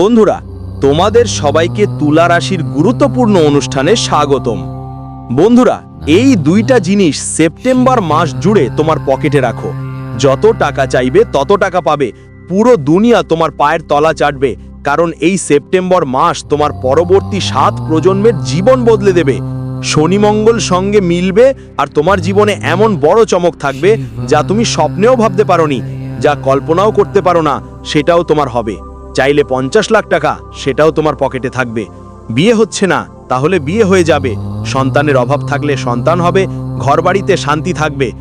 বন্ধুরা, তোমাদের সবাইকে তুলা রাশির গুরুত্বপূর্ণ অনুষ্ঠানে স্বাগতম। বন্ধুরা, এই দুইটা জিনিস সেপ্টেম্বর মাস জুড়ে তোমার পকেটে রাখো। যত টাকা চাইবে, তত টাকা পাবে। পুরো দুনিয়া তোমার পায়ের তলা চাটবে, কারণ এই সেপ্টেম্বর মাস তোমার পরবর্তী সাত প্রজন্মের জীবন বদলে দেবে। শনি মঙ্গল সঙ্গে মিলবে আর তোমার জীবনে এমন বড় চমক থাকবে যা তুমি স্বপ্নেও ভাবতে পারোনি, যা কল্পনাও করতে পারো না, সেটাও তোমার হবে। চাইলে পঞ্চাশ লাখ টাকা সেটাও তোমার পকেটে থাকবে। বিয়ে হচ্ছে না, তাহলে বিয়ে হয়ে যাবে। সন্তানের অভাব থাকলে সন্তান হবে, ঘরবাড়িতে শান্তি থাকবে।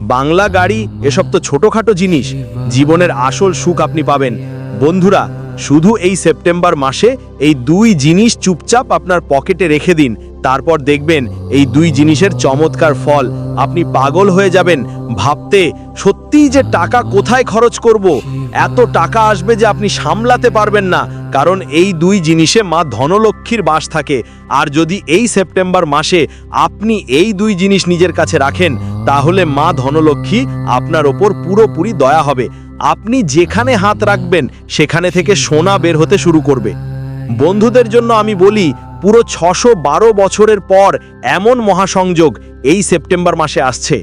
বাংলা গাড়ি এসব তো ছোটোখাটো জিনিস, জীবনের আসল সুখ আপনি পাবেন। বন্ধুরা, শুধু এই সেপ্টেম্বর মাসে এই দুই জিনিস চুপচাপ আপনার পকেটে রেখে দিন। তারপর দেখবেন এই দুই জিনিসের চমৎকার ফল। আপনি পাগল হয়ে যাবেন ভাবতে, সত্যিই যে টাকা কোথায় খরচ করব? এত টাকা আসবে যে আপনি সামলাতে পারবেন না, কারণ এই দুই জিনিসে মা ধনলক্ষ্মীর বাস থাকে। আর যদি এই সেপ্টেম্বর মাসে আপনি এই দুই জিনিস নিজের কাছে রাখেন, তাহলে মা ধনলক্ষ্মী আপনার ওপর পুরোপুরি দয়া হবে। আপনি যেখানে হাত রাখবেন, সেখানে থেকে সোনা বের হতে শুরু করবে। বন্ধুদের জন্য আমি বলি পুরো ছশো বারো বছরের পর এমন মহাসংযোগ এই সেপ্টেম্বর মাসে আসছে।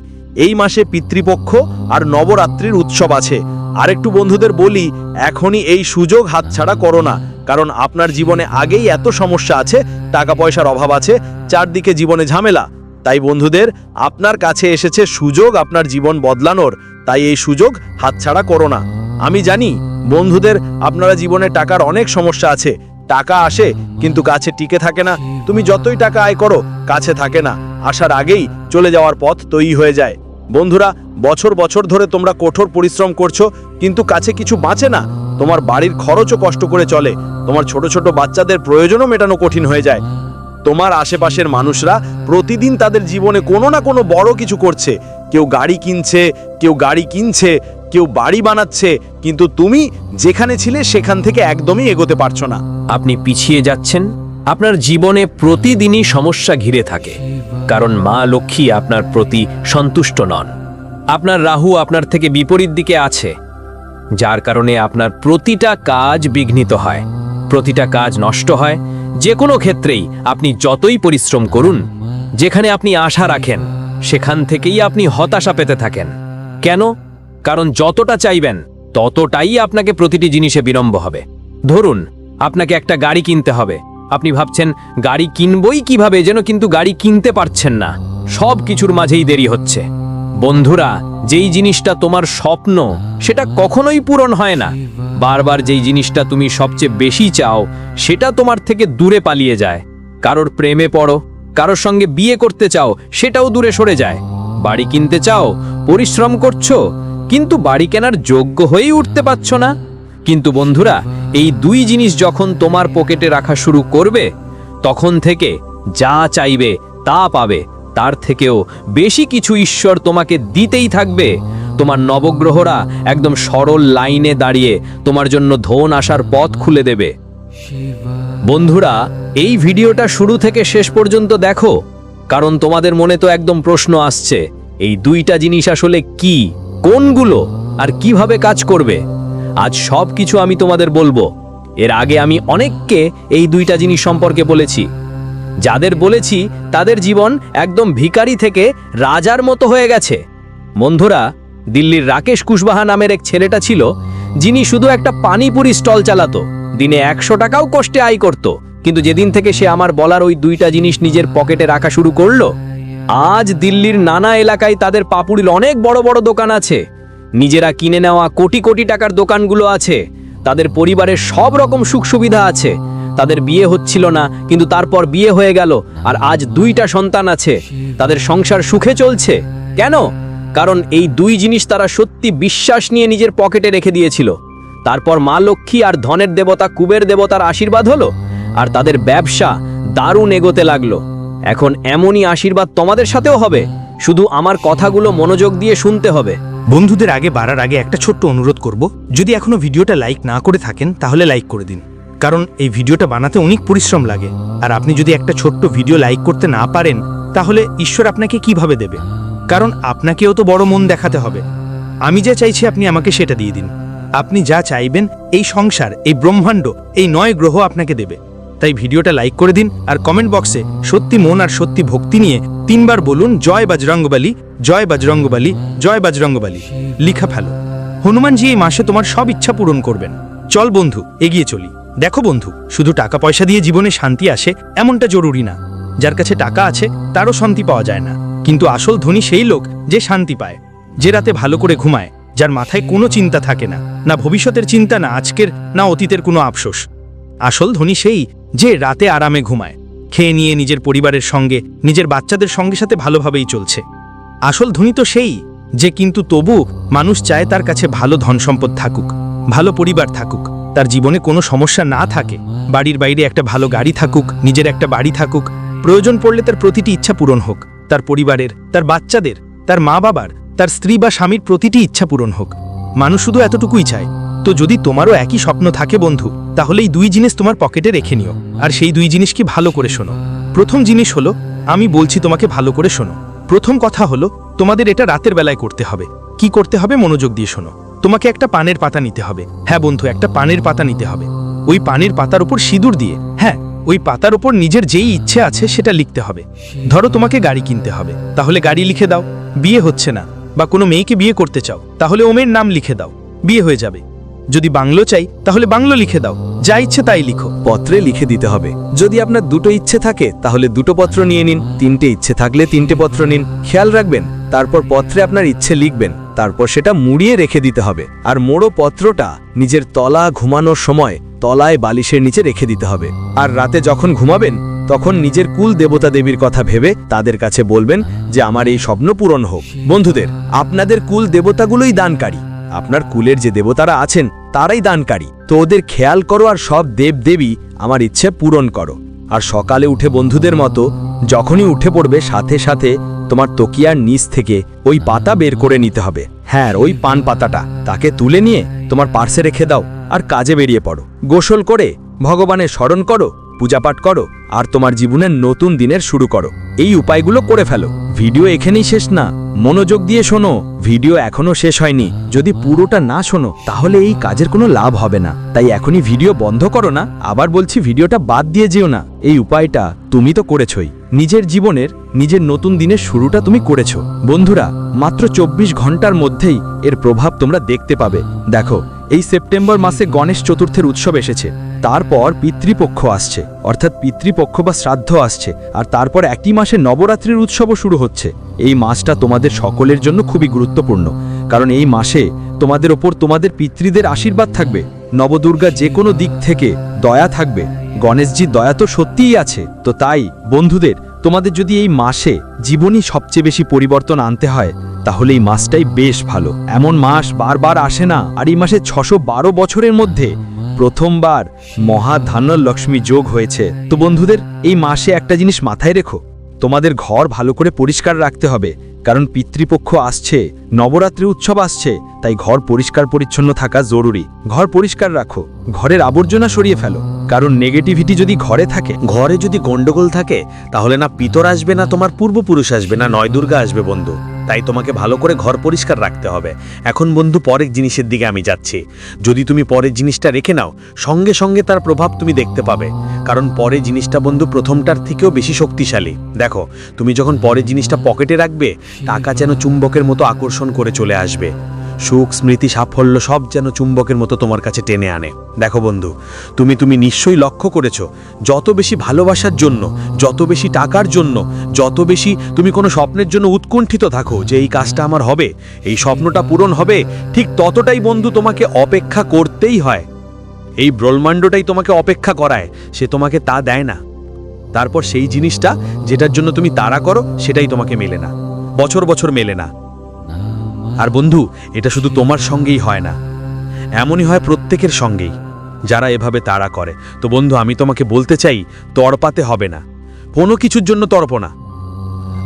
এই মাসে পিতৃপক্ষ আর নবরাত্রির উৎসব আছে। আরেকটু বন্ধুদের বলি, এখনই এই সুযোগ হাতছাড়া করো না, কারণ আপনার জীবনে আগেই এত সমস্যা আছে টাকা পয়সার অভাব আছে, চারদিকে জীবনে ঝামেলা। তাই বন্ধুদের, আপনার কাছে এসেছে সুযোগ আপনার জীবন বদলানোর, তাই এই সুযোগ হাতছাড়া করো না। আমি জানি, বন্ধুদের, আপনারা জীবনে টাকার অনেক সমস্যা আছে টাকা আসে, কিন্তু কাছে টিকে থাকে না। তুমি যতই টাকা আয় করো কাছে থাকে না। আসার আগেই চলে যাওয়ার পথ তৈরি হয়ে যায়। বন্ধুরা, বছর বছর ধরে তোমরা কঠোর পরিশ্রম করছ, কিন্তু কাছে কিছু বাঁচে না। তোমার বাড়ির খরচও কষ্ট করে চলে। তোমার ছোট ছোট বাচ্চাদের প্রয়োজনও মেটানো কঠিন হয়ে যায়। তোমার আশেপাশের মানুষরা প্রতিদিন তাদের জীবনে কোনো না কোনো বড় কিছু করছে। কেউ গাড়ি কিনছে, কেউ গাড়ি কিনছে কেউ বাড়ি বানাচ্ছে, কিন্তু তুমি যেখানে ছিলে সেখান থেকে একদমই এগোতে পারছ না। আপনি পিছিয়ে যাচ্ছেন, আপনার জীবনে প্রতিদিনই সমস্যা ঘিরে থাকে, কারণ মা লক্ষ্মী আপনার প্রতি সন্তুষ্ট নন। আপনার রাহু আপনার থেকে বিপরীত দিকে আছে, যার কারণে আপনার প্রতিটা কাজ বিঘ্নিত হয়, প্রতিটা কাজ নষ্ট হয়। যে কোনো ক্ষেত্রেই আপনি যতই পরিশ্রম করুন, যেখানে আপনি আশা রাখেন, সেখান থেকেই আপনি হতাশা পেতে থাকেন। কেন? কারণ যতটা চাইবেন, ততটাই আপনাকে প্রতিটি জিনিসে বিলম্ব হবে। ধরুন, আপনাকে একটা গাড়ি কিনতে হবে। আপনি ভাবছেন, গাড়ি কিনবই কীভাবে যেন কিন্তু গাড়ি কিনতে পারছেন না। সব কিছুর মাঝেই দেরি হচ্ছে। বন্ধুরা, যেই জিনিসটা তোমার স্বপ্ন, সেটা কখনোই পূরণ হয় না। বারবার যেই জিনিসটা তুমি সবচেয়ে বেশি চাও, সেটা তোমার থেকে দূরে পালিয়ে যায়। কারোর প্রেমে পড়ো, কারোর সঙ্গে বিয়ে করতে চাও, সেটাও দূরে সরে যায়। বাড়ি কিনতে চাও, পরিশ্রম করছ কিন্তু বাড়ি কেনার যোগ্য হয়েই উঠতে পারছ না। কিন্তু বন্ধুরা, এই দুই জিনিস যখন তোমার পকেটে রাখা শুরু করবে, তখন থেকে যা চাইবে তা পাবে। তার থেকেও বেশি কিছু ঈশ্বর তোমাকে দিতেই থাকবে। তোমার নবগ্রহরা একদম সরল লাইনে দাঁড়িয়ে তোমার জন্য ধন আসার পথ খুলে দেবে। বন্ধুরা, এই ভিডিওটা শুরু থেকে শেষ পর্যন্ত দেখো, কারণ তোমাদের মনে তো একদম প্রশ্ন আসছে, এই দুইটা জিনিস আসলে কি? কোনগুলো আর কীভাবে কাজ করবে? আজ সব কিছু আমি তোমাদের বলব। এর আগে আমি অনেককে এই দুইটা জিনিস সম্পর্কে বলেছি। যাদের বলেছি, তাদের জীবন একদম ভিখারি থেকে রাজার মতো হয়ে গেছে। বন্ধুরা, দিল্লির রাকেশ কুশবাহা নামের এক ছেলেটা ছিল, যিনি শুধু একটা পানিপুরি স্টল চালাতো। দিনে একশো টাকাও কষ্টে আয় করত। কিন্তু যেদিন থেকে সে আমার বলার ওই দুইটা জিনিস নিজের পকেটে রাখা শুরু করল আজ দিল্লির নানা এলাকায় তাদের পাপুড়ির অনেক বড় বড় দোকান আছে। নিজেরা কিনে নেওয়া কোটি কোটি টাকার দোকানগুলো আছে। তাদের পরিবারের সব রকম সুখ সুবিধা আছে। তাদের বিয়ে হচ্ছিল না, কিন্তু তারপর বিয়ে হয়ে গেল আর আজ দুইটা সন্তান আছে। তাদের সংসার সুখে চলছে। কেন? কারণ এই দুই জিনিস তারা সত্যি বিশ্বাস নিয়ে নিজের পকেটে রেখে দিয়েছিল। তারপর মা লক্ষ্মী আর ধনের দেবতা কুবের দেবতার আশীর্বাদ হলো। আর তাদের ব্যবসা দারুণ এগোতে লাগল। এখন এমনই আশীর্বাদ তোমাদের সাথেও হবে। শুধু আমার কথাগুলো মনোযোগ দিয়ে শুনতে হবে। বন্ধুদের আগে বাড়ার আগে একটা ছোট্ট অনুরোধ করব। যদি এখনও ভিডিওটা লাইক না করে থাকেন, তাহলে লাইক করে দিন। কারণ এই ভিডিওটা বানাতে অনেক পরিশ্রম লাগে। আর আপনি যদি একটা ছোট্ট ভিডিও লাইক করতে না পারেন, তাহলে ঈশ্বর আপনাকে কীভাবে দেবে? কারণ আপনাকেও তো বড় মন দেখাতে হবে। আমি যা চাইছি আপনি আমাকে সেটা দিয়ে দিন। আপনি যা চাইবেন, এই সংসার, এই ব্রহ্মাণ্ড, এই নয় গ্রহ আপনাকে দেবে। তাই ভিডিওটা লাইক করে দিন আর কমেন্ট বক্সে সত্যি মন আর সত্যি ভক্তি নিয়ে তিনবার বলুন, জয় বজরঙ্গবালী জয় বজরঙ্গবালী জয় বজরঙ্গবালী। লিখা ফেলো। হনুমানজি এই মাসে তোমার সব ইচ্ছা পূরণ করবেন। চল বন্ধু, এগিয়ে চলি। দেখো বন্ধু, শুধু টাকা পয়সা দিয়ে জীবনে শান্তি আসে এমনটা জরুরি না। যার কাছে টাকা আছে, তারও শান্তি পাওয়া যায় না। কিন্তু আসল ধনী সেই লোক যে শান্তি পায়, যে রাতে ভালো করে ঘুমায়, যার মাথায় কোনো চিন্তা থাকে না না ভবিষ্যতের চিন্তা, না আজকের, না অতীতের কোনো আফসোস। আসল ধনী সেই যে রাতে আরামে ঘুমায়, খেয়ে নিয়ে নিজের পরিবারের সঙ্গে, নিজের বাচ্চাদের সঙ্গে সাথে ভালোভাবেই চলছে। আসল ধনী তো সেই, যে কিন্তু তবু মানুষ চায় তার কাছে ভালো ধন সম্পদ থাকুক, ভালো পরিবার থাকুক, তার জীবনে কোনো সমস্যা না থাকে, বাড়ির বাইরে একটা ভালো গাড়ি থাকুক, নিজের একটা বাড়ি থাকুক, প্রয়োজন পড়লে তার প্রতিটি ইচ্ছা পূরণ হোক, তার পরিবারের, তার বাচ্চাদের, তার মা বাবার তার স্ত্রী বা স্বামীর প্রতিটি ইচ্ছা পূরণ হোক। মানুষ শুধু এতটুকুই চায় তো যদি তোমারও একই স্বপ্ন থাকে বন্ধু, তাহলে এই দুই জিনিস তোমার পকেটে রেখে নিও। আর সেই দুই জিনিস কি ভালো করে শোনো। প্রথম জিনিস হলো, আমি বলছি তোমাকে ভালো করে শোনো। প্রথম কথা হলো, তোমাদের এটা রাতের বেলায় করতে হবে। কি করতে হবে মনোযোগ দিয়ে শোনো। তোমাকে একটা পানের পাতা নিতে হবে। হ্যাঁ বন্ধু, একটা পানের পাতা নিতে হবে। ওই পানের পাতার উপর সিঁদুর দিয়ে হ্যাঁ ওই পাতার উপর নিজের যেই ইচ্ছে আছে সেটা লিখতে হবে। ধরো তোমাকে গাড়ি কিনতে হবে। তাহলে গাড়ি লিখে দাও। বিয়ে হচ্ছে না। বা কোনো মেয়েকে বিয়ে করতে চাও। তাহলে ওমের নাম লিখে দাও। বিয়ে হয়ে যাবে। যদি বাংলো চাই, তাহলে বাংলো লিখে দাও। যা ইচ্ছে তাই লিখো। পত্রে লিখে দিতে হবে। যদি আপনার দুটো ইচ্ছে থাকে, তাহলে দুটো পত্র নিয়ে নিন। তিনটে ইচ্ছে থাকলে তিনটে পত্র নিন। খেয়াল রাখবেন, তারপর পত্রে আপনার ইচ্ছে লিখবেন। তারপর সেটা মুড়িয়ে রেখে দিতে হবে। আর মোড়ো পত্রটা নিজের তলা ঘুমানোর সময় তলায় বালিশের নিচে রেখে দিতে হবে। আর রাতে যখন ঘুমাবেন, তখন নিজের কুল দেবতা দেবীর কথা ভেবে তাদের কাছে বলবেন যে, আমার এই স্বপ্ন পূরণ হোক। বন্ধুদের, আপনাদের কুল দেবতাগুলোই দানকারী। আপনার কুলের যে দেবতারা আছেন, তারাই দানকারী। তো ওদের খেয়াল করো আর সব দেব দেবী আমার ইচ্ছে পূরণ করো। আর সকালে উঠে বন্ধুদের মতো যখনই উঠে পড়বে, সাথে সাথে তোমার তকিয়ার নিচ থেকে ওই পাতা বের করে নিতে হবে। হ্যাঁ ওই পান পাতাটা, তাকে তুলে নিয়ে তোমার পার্সে রেখে দাও আর কাজে বেরিয়ে পড়ো। গোসল করে ভগবানের স্মরণ করো, পূজাপাঠ করো আর তোমার জীবনের নতুন দিনের শুরু করো। এই উপায়গুলো করে ফেলো। ভিডিও এখানেই শেষ না। মনোযোগ দিয়ে শোনো। ভিডিও এখনও শেষ হয়নি। যদি পুরোটা না শোনো, তাহলে এই কাজের কোনো লাভ হবে না। তাই এখনই ভিডিও বন্ধ করো না। আবার বলছি, ভিডিওটা বাদ দিয়ে যেও না। এই উপায়টা তুমি তো করেছই। নিজের জীবনের, নিজের নতুন দিনের শুরুটা তুমি করেছ। বন্ধুরা, মাত্র চব্বিশ ঘণ্টার মধ্যেই এর প্রভাব তোমরা দেখতে পাবে। দেখো, এই সেপ্টেম্বর মাসে গণেশ চতুর্থের উৎসব এসেছে। তারপর পিতৃপক্ষ আসছে অর্থাৎ পিতৃপক্ষ বা শ্রাদ্ধ আসছে আর তারপর একই মাসে নবরাত্রির উৎসবও শুরু হচ্ছে। এই মাসটা তোমাদের সকলের জন্য খুবই গুরুত্বপূর্ণ কারণ এই মাসে তোমাদের ওপর তোমাদের পিতৃদের আশীর্বাদ থাকবে নবদুর্গা যে কোনো দিক থেকে দয়া থাকবে গণেশজির দয়া তো সত্যিই আছে। তো তাই বন্ধুদের তোমাদের যদি এই মাসে জীবনই সবচেয়ে বেশি পরিবর্তন আনতে হয় তাহলে এই মাসটাই বেশ ভালো। এমন মাস বারবার আসে না আর এই মাসে ছশো বারো বছরের মধ্যে প্রথমবার মহাধান্য লক্ষ্মী যোগ হয়েছে। তো বন্ধুদের, এই মাসে একটা জিনিস মাথায় রেখো। তোমাদের ঘর ভালো করে পরিষ্কার রাখতে হবে, কারণ পিতৃপক্ষ আসছে, নবরাত্রি উৎসব আসছে, তাই ঘর পরিষ্কার পরিচ্ছন্ন থাকা জরুরি। ঘর পরিষ্কার রাখো, ঘরের আবর্জনা সরিয়ে ফেলো, কারণ নেগেটিভিটি যদি ঘরে থাকে, ঘরে যদি গন্ডগোল থাকে, তাহলে না পিতর আসবে না তোমার পূর্বপুরুষ আসবে, না নয় দুর্গা আসবে বন্ধু। তাই তোমাকে ভালো করে ঘর পরিষ্কার রাখতে হবে। এখন বন্ধু, পরের জিনিসের দিকে আমি যাচ্ছি। যদি তুমি পরের জিনিসটা রেখে নাও, সঙ্গে সঙ্গে তার প্রভাব তুমি দেখতে পাবে। কারণ পরে জিনিসটা বন্ধু প্রথমটার থেকেও বেশি শক্তিশালী। দেখো, তুমি যখন পরের জিনিসটা পকেটে রাখবে, টাকা যেন চুম্বকের মতো আকর্ষণ করে চলে আসবে। সুখ, স্মৃতি, সাফল্য সব যেন চুম্বকের মতো তোমার কাছে টেনে আনে। দেখো বন্ধু, তুমি তুমি নিশ্চয়ই লক্ষ্য করেছ, যত বেশি ভালোবাসার জন্য, যত বেশি টাকার জন্য, যত বেশি তুমি কোনো স্বপ্নের জন্য উৎকণ্ঠিত থাকো যে এই কাজটা আমার হবে, এই স্বপ্নটা পূরণ হবে, ঠিক ততটাই বন্ধু তোমাকে অপেক্ষা করতেই হয়। এই ব্রহ্মাণ্ডটাই তোমাকে অপেক্ষা করায়, সে তোমাকে তা দেয় না। তারপর সেই জিনিসটা যেটার জন্য তুমি তাড়া করো, সেটাই তোমাকে মেলে না। বছর বছর মেলে না। আর বন্ধু, এটা শুধু তোমার সঙ্গেই হয় না। এমনই হয় প্রত্যেকের সঙ্গেই, যারা এভাবে তাড়া করে। তো বন্ধু, আমি তোমাকে বলতে চাই, তড়পাতে হবে না। কোনো কিছুর জন্য তর্প না।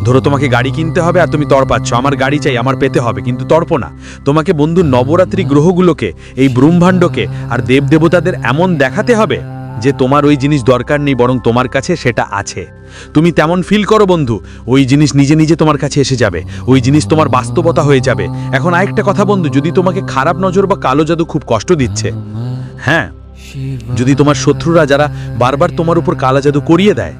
ধরো, তোমাকে গাড়ি কিনতে হবে আর তুমি তড়পাচ্ছ। আমার গাড়ি চাই, আমার পেতে হবে, কিন্তু তর্প না। তোমাকে বন্ধু, নবরাত্রি গ্রহগুলোকে, এই ব্রহ্মাণ্ডকে আর দেবদেবতাদের এমন দেখাতে হবে যে তোমার ওই জিনিস দরকার নেই, বরং তোমার কাছে সেটা আছে। তুমি তেমন ফিল করো বন্ধু, ওই জিনিস নিজে নিজে তোমার কাছে এসে যাবে, ওই জিনিস তোমার বাস্তবতা হয়ে যাবে। এখন আরেকটা কথা বন্ধু, যদি তোমাকে খারাপ নজর বা কালো জাদু খুব কষ্ট দিচ্ছে হ্যাঁ যদি তোমার শত্রুরা যারা বারবার তোমার উপর কালা জাদু করিয়ে দেয়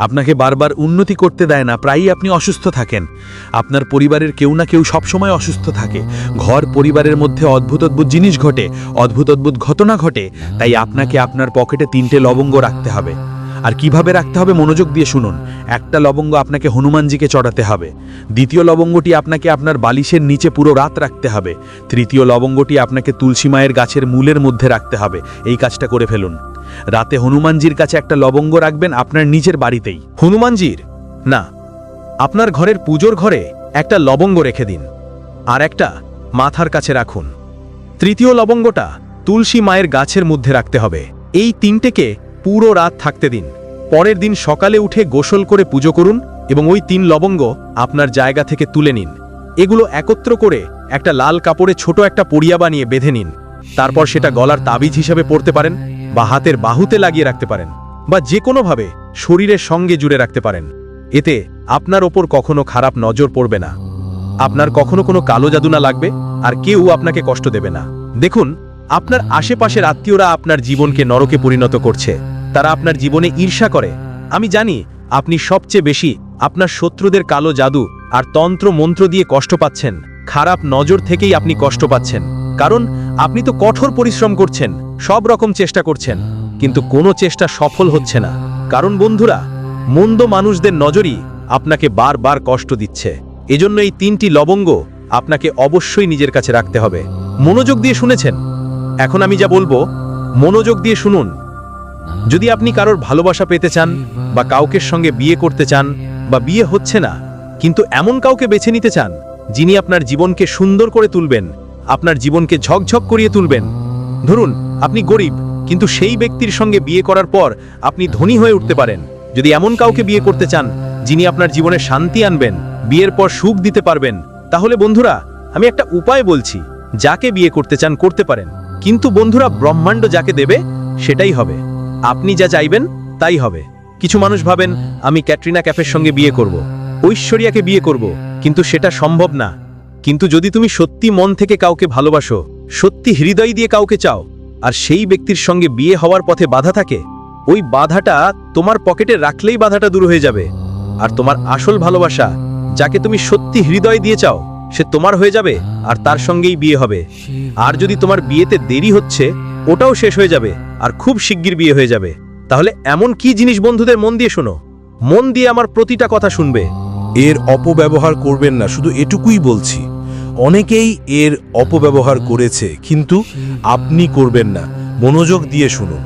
আপনাকে বারবার উন্নতি করতে দেয় না, প্রায়ই আপনি অসুস্থ থাকেন। আপনার পরিবারের কেউ না কেউ সবসময় অসুস্থ থাকে। ঘর পরিবারের মধ্যে অদ্ভুত অদ্ভুত জিনিস ঘটে, অদ্ভুত অদ্ভুত ঘটনা ঘটে, তাই আপনাকে আপনার পকেটে তিনটে লবঙ্গ রাখতে হবে। আর কীভাবে রাখতে হবে মনোযোগ দিয়ে শুনুন। একটা লবঙ্গ আপনাকে হনুমানজিকে চড়াতে হবে। দ্বিতীয় লবঙ্গটি আপনাকে আপনার বালিশের নিচে পুরো রাত রাখতে হবে। তৃতীয় লবঙ্গটি আপনাকে তুলসী মায়ের গাছের মূলের মধ্যে রাখতে হবে। এই কাজটা করে ফেলুন। রাতে হনুমানজির কাছে একটা লবঙ্গ রাখবেন আপনার নিজের বাড়িতেই। হনুমানজির? না। আপনার ঘরের পুজোর ঘরে একটা লবঙ্গ রেখে দিন। আর একটা মাথার কাছে রাখুন। তৃতীয় লবঙ্গটা তুলসী মায়ের গাছের মধ্যে রাখতে হবে। এই তিনটেকে পুরো রাত থাকতে দিন। পরের দিন সকালে উঠে গোসল করে পুজো করুন এবং ওই তিন লবঙ্গ আপনার জায়গা থেকে তুলে নিন। এগুলো একত্র করে একটা লাল কাপড়ে ছোট একটা পড়িয়া বানিয়ে বেঁধে নিন। তারপর সেটা গলার তাবিজ হিসাবে পড়তে পারেন বা হাতের বাহুতে লাগিয়ে রাখতে পারেন বা যে কোনোভাবে শরীরের সঙ্গে জুড়ে রাখতে পারেন। এতে আপনার ওপর কখনো খারাপ নজর পড়বে না। আপনার কখনো কোনো কালো জাদু না লাগবে আর কেউ আপনাকে কষ্ট দেবে না। দেখুন আপনার আশেপাশের আত্মীয়রা আপনার জীবনকে নরকে পরিণত করছে। তারা আপনার জীবনে ঈর্ষা করে। আমি জানি আপনি সবচেয়ে বেশি আপনার শত্রুদের কালো জাদু আর তন্ত্র মন্ত্র দিয়ে কষ্ট পাচ্ছেন। খারাপ নজর থেকেই আপনি কষ্ট পাচ্ছেন। কারণ আপনি তো কঠোর পরিশ্রম করছেন, সব রকম চেষ্টা করছেন, কিন্তু কোনো চেষ্টা সফল হচ্ছে না। কারণ বন্ধুরা, মন্দ মানুষদের নজরই আপনাকে বারবার কষ্ট দিচ্ছে। এজন্য এই তিনটি লবঙ্গ আপনাকে অবশ্যই নিজের কাছে রাখতে হবে। মনোযোগ দিয়ে শুনেছেন? এখন আমি যা বলব, মনোযোগ দিয়ে শুনুন। যদি আপনি কারোর ভালোবাসা পেতে চান, বা কাউকে সঙ্গে বিয়ে করতে চান, বা বিয়ে হচ্ছে না, কিন্তু এমন কাউকে বেছে নিতে চান, যিনি আপনার জীবনকে সুন্দর করে তুলবেন, আপনার জীবনকে ঝকঝক করিয়ে তুলবেন। ধরুন, আপনি গরিব, কিন্তু সেই ব্যক্তির সঙ্গে বিয়ে করার পর আপনি ধনী হয়ে উঠতে পারেন। যদি এমন কাউকে বিয়ে করতে চান, যিনি আপনার জীবনে শান্তি আনবেন, বিয়ের পর সুখ দিতে পারবেন, তাহলে বন্ধুরা, আমি একটা উপায় বলছি, যাকে বিয়ে করতে চান, করতে পারেন। কিন্তু বন্ধুরা ব্রহ্মাণ্ড যাকে দেবে, সেটাই হবে। আপনি যা চাইবেন, তাই হবে। কিছু মানুষ ভাবেন, আমি ক্যাটরিনা ক্যাফের সঙ্গে বিয়ে করব। ঐশ্বরিয়াকে বিয়ে করব, কিন্তু সেটা সম্ভব না। কিন্তু যদি তুমি সত্যি মন থেকে কাউকে ভালোবাসো, সত্যি হৃদয় দিয়ে কাউকে চাও, আর সেই ব্যক্তির সঙ্গে বিয়ে হওয়ার পথে বাধা থাকে, ওই বাধাটা তোমার পকেটে রাখলেই বাধাটা দূর হয়ে যাবে। আর তোমার আসল ভালোবাসা, যাকে তুমি সত্যি হৃদয় দিয়ে চাও সে তোমার হয়ে যাবে আর তার সঙ্গেই বিয়ে হবে। আর যদি তোমার বিয়েতে দেরি হচ্ছে, ওটাও শেষ হয়ে যাবে আর খুব শিগগির বিয়ে হয়ে যাবে। তাহলে এমন কি জিনিস বন্ধুদের মন দিয়ে শোনো? মন দিয়ে আমার প্রতিটা কথা শুনবে। এর অপব্যবহার করবেন না, শুধু এটুকুই বলছি। অনেকেই এর অপব্যবহার করেছে, কিন্তু আপনি করবেন না। মনোযোগ দিয়ে শুনুন।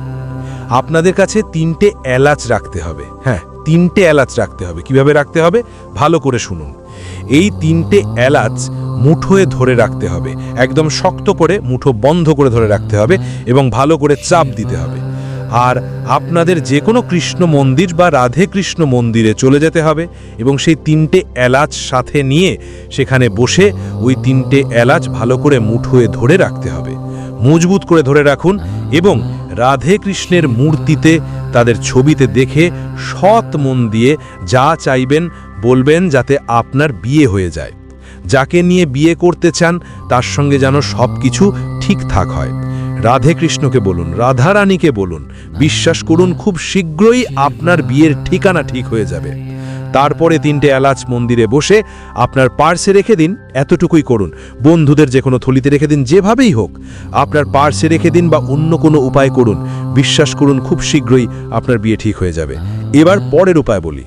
আপনাদের কাছে তিনটে এলাচ রাখতে হবে। হ্যাঁ তিনটে এলাচ রাখতে হবে। কীভাবে রাখতে হবে? ভালো করে শুনুন। এই তিনটে এলাচ মুঠোয় ধরে রাখতে হবে। একদম শক্ত করে মুঠো বন্ধ করে ধরে রাখতে হবে এবং ভালো করে চাপ দিতে হবে। আর আপনাদের যে কোনো কৃষ্ণ মন্দির বা রাধে কৃষ্ণ মন্দিরে চলে যেতে হবে এবং সেই তিনটে এলাচ সাথে নিয়ে সেখানে বসে ওই তিনটে এলাচ ভালো করে মুঠোয় ধরে রাখতে হবে। মজবুত করে ধরে রাখুন এবং রাধে কৃষ্ণের মূর্তিতে তাদের ছবিতে দেখে সৎ মন দিয়ে যা চাইবেন বলবেন যাতে আপনার বিয়ে হয়ে যায়। যাকে নিয়ে বিয়ে করতে চান, তার সঙ্গে যেন সব কিছু ঠিকঠাক হয়। রাধে কৃষ্ণকে বলুন, রাধারানীকে বলুন, বিশ্বাস করুন, খুব শীঘ্রই আপনার বিয়ের ঠিকানা ঠিক হয়ে যাবে। তারপরে তিনটে এলাচ মন্দিরে বসে আপনার পার্সে রেখে দিন, এতটুকুই করুন। বন্ধুদের যে কোনো থলিতে রেখে দিন, যেভাবেই হোক। আপনার পার্সে রেখে দিন বা অন্য কোনো উপায় করুন। বিশ্বাস করুন, খুব শীঘ্রই আপনার বিয়ে ঠিক হয়ে যাবে। এবার পরের উপায় বলি।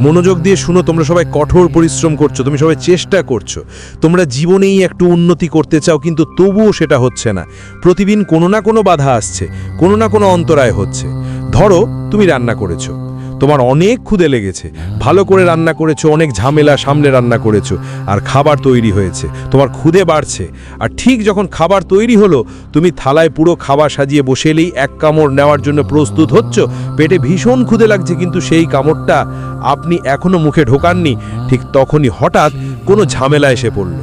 মনোযোগ দিয়ে শুনো, তোমরা সবাই কঠোর পরিশ্রম করছ, তুমি সবাই চেষ্টা করছ। তোমরা জীবনেই একটু উন্নতি করতে চাও, কিন্তু তবুও সেটা হচ্ছে না। প্রতিদিন কোনো না কোনো বাধা আসছে, কোনো না কোনো অন্তরায় হচ্ছে। ধরো, তুমি রান্না করেছ। তোমার অনেক ক্ষুদে লেগেছে। ভালো করে রান্না করেছ, অনেক ঝামেলা সামনে রান্না করেছ, আর খাবার তৈরি হয়েছে। তোমার ক্ষুদে বাড়ছে। আর ঠিক যখন খাবার তৈরি হলো, তুমি থালায় পুরো খাবার সাজিয়ে বসে এলেই এক কামড় নেওয়ার জন্য প্রস্তুত হচ্ছ। পেটে ভীষণ ক্ষুদে লাগছে, কিন্তু সেই কামড়টা আপনি এখনও মুখে ঢোকাননি। ঠিক তখনই হঠাৎ কোনো ঝামেলা এসে পড়ল।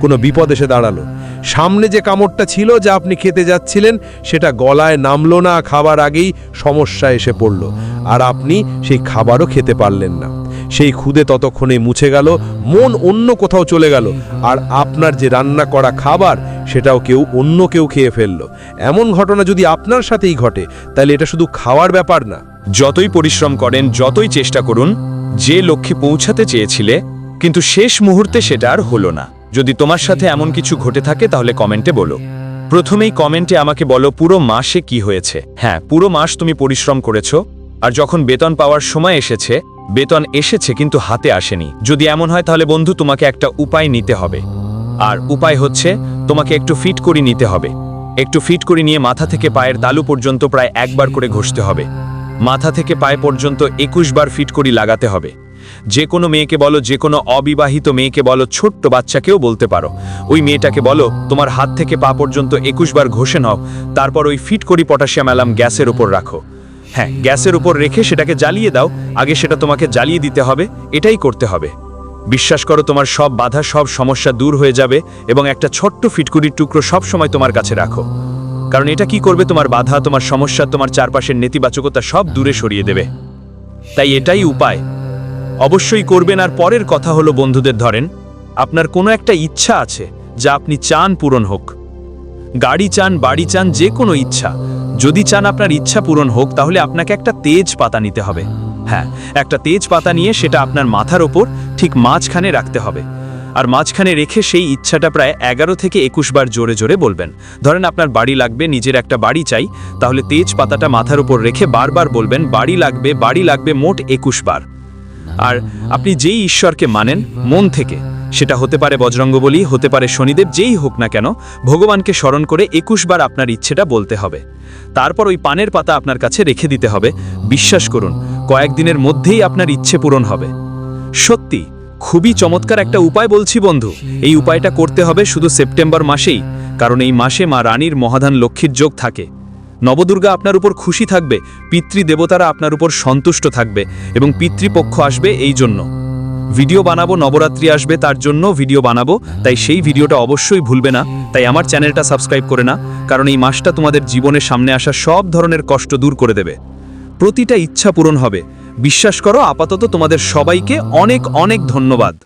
কোনো বিপদ এসে দাঁড়াল। সামনে যে কামড়টা ছিল যা আপনি খেতে যাচ্ছিলেন, সেটা গলায় নামলো না, খাবার আগেই সমস্যা এসে পড়ল। আর আপনি সেই খাবারও খেতে পারলেন না। সেই ক্ষুদে ততক্ষণে মুছে গেল, মন অন্য কোথাও চলে গেল, আর আপনার যে রান্না করা খাবার, সেটাও কেউ অন্য কেউ খেয়ে ফেলল। এমন ঘটনা যদি আপনার সাথেই ঘটে, তাহলে এটা শুধু খাওয়ার ব্যাপার না। যতই পরিশ্রম করেন, যতই চেষ্টা করুন, যে লক্ষ্যে পৌঁছাতে চেয়েছিলে, কিন্তু শেষ মুহূর্তে সেটা আর হলো না। যদি তোমার সাথে এমন কিছু ঘটে থাকে, তাহলে কমেন্টে বলো। প্রথমেই কমেন্টে আমাকে বলো, পুরো মাসে কি হয়েছে? হ্যাঁ পুরো মাস তুমি পরিশ্রম করেছ, আর যখন বেতন পাওয়ার সময় এসেছে, বেতন এসেছে কিন্তু হাতে আসেনি। যদি এমন হয়, তাহলে বন্ধু, তোমাকে একটা উপায় নিতে হবে। আর উপায় হচ্ছে, তোমাকে একটু ফিট করে নিতে হবে। একটু ফিট করে নিয়ে মাথা থেকে পায়ের তালু পর্যন্ত প্রায় একবার করে ঘষতে হবে। মাথা থেকে পায়ে পর্যন্ত একুশ বার ফিট করি লাগাতে হবে। যে কোনো মেয়েকে বলো, যে কোনো অবিবাহিত মেয়েকে বলো, ছোট্ট বাচ্চাকেও বলতে পারো। ওই মেয়েটাকে বলো, তোমার হাত থেকে পা পর্যন্ত একুশ বার ঘষে নাও, তারপর ওই ফিট করি পটাশিয়াম অ্যালাম গ্যাসের উপর রাখো। হ্যাঁ গ্যাসের উপর রেখে সেটাকে জ্বালিয়ে দাও, আগে সেটা তোমাকে জ্বালিয়ে দিতে হবে, এটাই করতে হবে। বিশ্বাস করো, তোমার সব বাধা, সব সমস্যা দূর হয়ে যাবে এবং একটা ছোট্ট ফিটকুরির টুকরো সব সময় তোমার কাছে রাখো। কারণ এটা কি করবে তোমার বাধা, তোমার সমস্যা, তোমার চারপাশের নেতিবাচকতা সব দূরে সরিয়ে দেবে। তাই এটাই উপায়। অবশ্যই করবেন। আর পরের কথা হলো, বন্ধুদের ধরেন, আপনার কোনো একটা ইচ্ছা আছে যা আপনি চান পূরণ হোক। গাড়ি চান, বাড়ি চান, যে কোনো ইচ্ছা। যদি চান আপনার ইচ্ছা পূরণ হোক, তাহলে আপনাকে একটা তেজ পাতা নিতে হবে। হ্যাঁ একটা তেজ পাতা নিয়ে সেটা আপনার মাথার ওপর ঠিক মাঝখানে রাখতে হবে। আর মাঝখানে রেখে সেই ইচ্ছাটা প্রায় এগারো থেকে একুশ বার জোরে জোরে বলবেন। ধরেন আপনার বাড়ি লাগবে, নিজের একটা বাড়ি চাই, তাহলে তেজ পাতাটা মাথার উপর রেখে বারবার বলবেন, বাড়ি লাগবে বাড়ি লাগবে মোট একুশ বার। আর আপনি যেই ঈশ্বরকে মানেন, মন থেকে। সেটা হতে পারে বজরঙ্গবলী, হতে পারে শনিদেব, যেই হোক না কেন, ভগবানকে স্মরণ করে একুশ বার আপনার ইচ্ছেটা বলতে হবে। তারপর ওই পানের পাতা আপনার কাছে রেখে দিতে হবে। বিশ্বাস করুন কয়েকদিনের মধ্যেই আপনার ইচ্ছে পূরণ হবে। সত্যি, খুবই চমৎকার একটা উপায় বলছি বন্ধু। এই উপায়টা করতে হবে শুধু সেপ্টেম্বর মাসেই, কারণ এই মাসে মা রানীর মহাধান লক্ষ্মীর যোগ থাকে। নবদুর্গা আপনার উপর খুশি থাকবে, পিতৃদেবতারা আপনার উপর সন্তুষ্ট থাকবে এবং পিতৃপক্ষ আসবে এই জন্য। ভিডিও বানাবো, নবরাত্রি আসবে তার জন্য ভিডিও বানাবো, তাই সেই ভিডিওটা অবশ্যই ভুলবে না, তাই আমার চ্যানেলটা সাবস্ক্রাইব করে না, কারণ এই মাসটা তোমাদের জীবনের সামনে আসা সব ধরনের কষ্ট দূর করে দেবে। প্রতিটা ইচ্ছা পূরণ হবে। বিশ্বাস করো, আপাতত তোমাদের সবাইকে অনেক অনেক ধন্যবাদ।